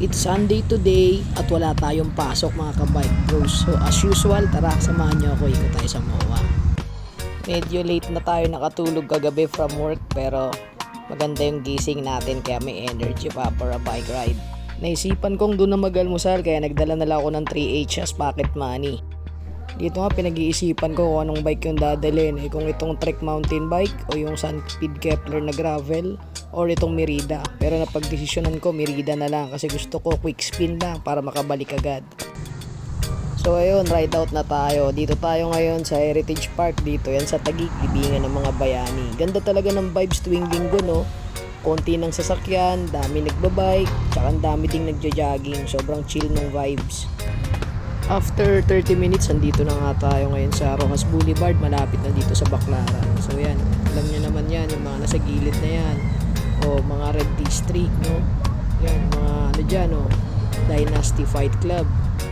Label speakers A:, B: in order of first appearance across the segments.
A: It's Sunday today at wala tayong pasok mga kabike bros. So as usual, tara samahan niyo ako ikot tayo sa MOA. Medyo late na tayo nakatulog kagabi from work pero maganda yung gising natin kaya may energy pa for a bike ride. Naisipan kong doon na mag-almusal kaya nagdala na lang ako ng 3H as pocket money. Dito nga pinag-iisipan ko kung anong bike yung dadalhin. Eh, kung itong Trek mountain bike o yung Sunspeed Kepler na gravel or itong Merida. Pero napagdesisyonan ko Merida na lang kasi gusto ko quick spin lang para makabalik agad. So ayun, ride out na tayo. Dito tayo ngayon sa Heritage Park dito. Yan sa Taguig, libingan ng mga bayani. Ganda talaga ng vibes tuwing linggo, no? Konti ng sasakyan, dami nagbabike, tsaka dami ding nagja-jogging. Sobrang chill ng vibes. After 30 minutes, andito na nga tayo ngayon sa Rojas Boulevard, malapit na dito sa Baclaran. So yan, alam nyo naman yan, yung mga nasa gilid na yan. O mga Red District, no? Yan, mga ano dyan, no? Dynasty Fight Club.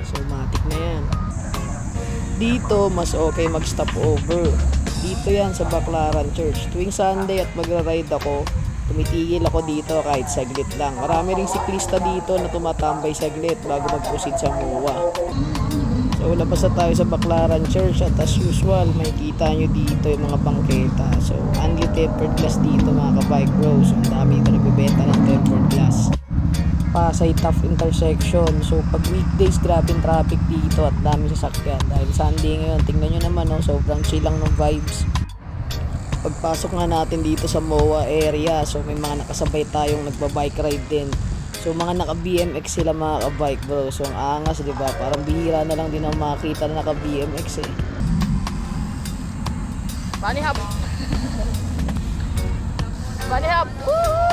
A: So matik na yan. Dito, mas okay mag-stop over. Dito yan sa Baclaran Church. Tuwing Sunday at magra-ride ako, tumitigil ako dito kahit saglit lang. Marami ring siklista dito na tumatambay saglit bago mag-proceed sa MOA. So labas tayo sa Baclaran Church at as usual makikita nyo dito yung mga bangketa. So only tempered glass dito mga kabike bros. Ang dami dito nagbibenta ng tempered glass. Pasay tough intersection. So pag weekdays grabe traffic dito at dami sasakyan. Dahil Sunday ngayon, tingnan nyo naman no, sobrang chill lang ng vibes pagpasok nga natin dito sa MOA area so may mga nakasabay tayong nagbabike ride din so mga naka BMX sila mga kabike bro so ang angas di ba parang bihira na lang din ang makita na naka BMX eh Bunny hop Bunny hop Woo!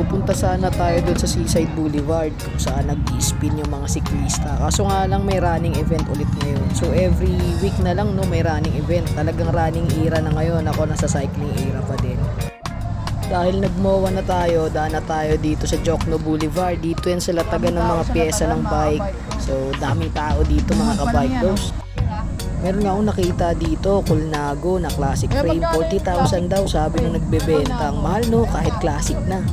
A: Pupunta sana tayo doon sa Seaside Boulevard kung saan nag-spin yung mga siklista. Kaso nga lang may running event ulit ngayon. So every week na lang no may running event. Talagang running era na ngayon. Ako nasa cycling era pa din. Dahil nagmowa na tayo, daan na tayo dito sa Jokno Boulevard. Dito yan sila taga ng mga pyesa ng bike. So daming tao dito mga kabike bros. Meron nga akong nakita dito, Kulnago na classic frame. 40,000 daw sabi nung nagbebenta. Ang mahal no, kahit classic na.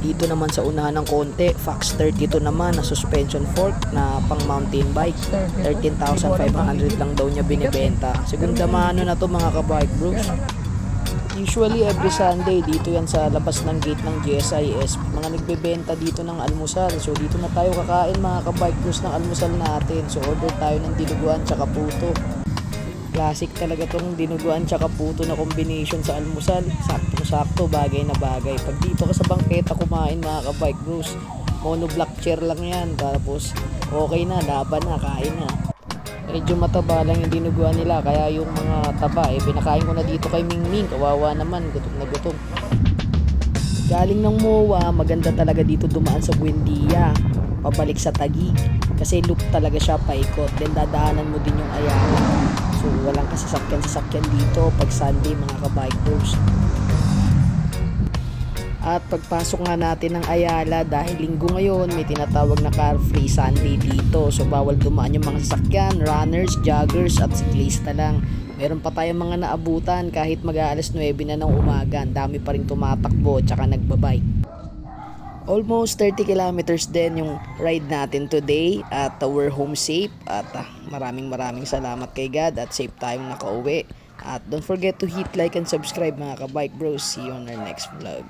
A: Dito naman sa unahan ng konti, Fox 32 naman na suspension fork na pang mountain bike. 13,500 lang daw niya binibenta. Segunda na to mga kabike bros. Usually every Sunday dito yan sa labas ng gate ng GSIS. Mga nagbebenta dito ng almusal. So dito na tayo kakain mga kabike ng almusal natin. So order tayo ng dinuguan tsaka puto. Classic talaga tong dinuguan tsaka puto na combination sa almusal. Sakto-sakto, bagay na bagay. Pag dito ka sa bangketa kumain mga kabike bros, mono black chair lang yan. Tapos okay na, laban na, kain na. Medyo mataba lang yung dinuguan nila kaya yung mga taba eh pinakain ko na dito kay Mingming. Kawawa naman, gutom na gutom. Galing ng MOA, maganda talaga dito dumaan sa Buendia. Pabalik sa Taguig. Kasi loop talaga siya paikot. Then dadaanan mo din yung Ayala. So walang kasasakyan-sasakyan dito pag Sunday mga kabikers. At pagpasok nga natin ng Ayala dahil linggo ngayon may tinatawag na car free Sunday dito. So bawal dumaan yung mga sasakyan, runners, joggers at siklista lang. Meron pa tayong mga naabutan kahit mag-aalas 9 na ng umaga. Ang dami pa rin tumatakbo at saka nagbabike. Almost 30 kilometers din yung ride natin today at uh, we're home safe at uh, maraming maraming salamat kay God at safe tayong nakauwi. At don't forget to hit like and subscribe mga kabike bros. See you on our next vlog.